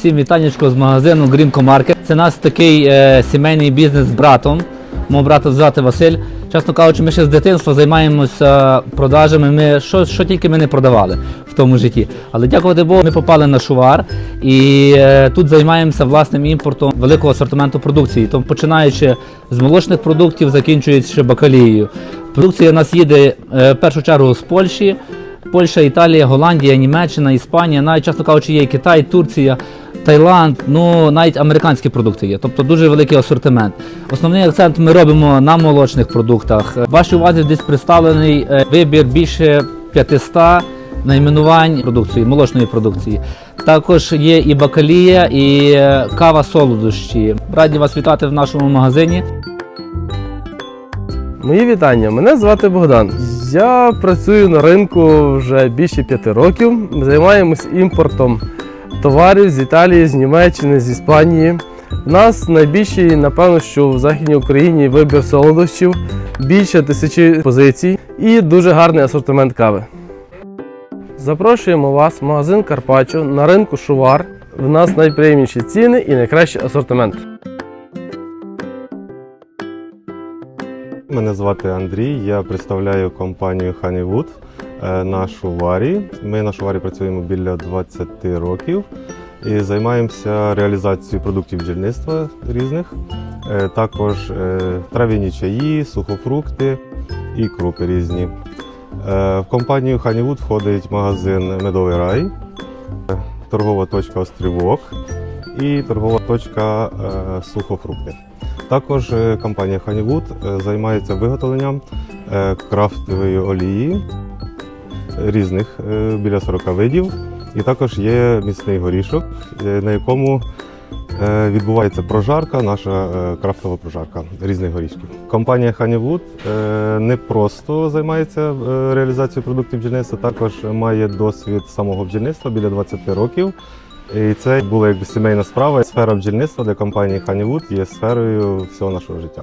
Всім вітанечко з магазину Greenco Market. Це наш такий е, сімейний бізнес з братом. Мого брата звати Василь. Чесно кажучи, ми ще з дитинства займаємося продажами. Ми що, що тільки ми не продавали в тому житті. Але дякувати Богу, ми попали на шувар і е, тут займаємося власним імпортом великого асортименту продукції. Тому починаючи з молочних продуктів, закінчуючи бакалією. Продукція у нас їде е, в першу чергу з Польщі. Польща, Італія, Голландія, Німеччина, Іспанія, навіть часто кажучи, є Китай, Турція, Таїланд, ну навіть американські продукти є, тобто дуже великий асортимент. Основний акцент ми робимо на молочних продуктах. В вашій увазі десь представлений е, вибір більше 500 найменувань продукції, молочної продукції. Також є і бакалія, і е, кава солодощі. Раді вас вітати в нашому магазині. Мої вітання. Мене звати Богдан. Я працюю на ринку вже більше п'яти років. Займаємось імпортом товарів з Італії, з Німеччини, з Іспанії. У нас найбільший, напевно, що в Західній Україні вибір солодощів, більше тисячі позицій і дуже гарний асортимент кави. Запрошуємо вас в магазин Карпаччо на ринку Шувар. В нас найприємніші ціни і найкращий асортимент. Мене звати Андрій, я представляю компанію Honeywood на Шуварі. Ми на Шуварі працюємо біля 20 років і займаємося реалізацією продуктів бджільництва різних, Е, також е, трав'яні чаї, сухофрукти і крупи різні. Е, В компанію Honeywood входить магазин Медовий рай, е, торгова точка Острівок і торгова точка е, Сухофрукти. Також е, компанія е, займається виготовленням е, крафтової олії різних е, біля 40 видів. І також є міцний горішок, е, на якому е, відбувається прожарка, наша крафтова прожарка різних горішків. Компанія Honeywood не просто займається реалізацією продуктів бджільництва, також має досвід самого бджільництва біля 20 років. І це була якби сімейна справа. Сфера бджільництва для компанії Honeywood є сферою всього нашого життя.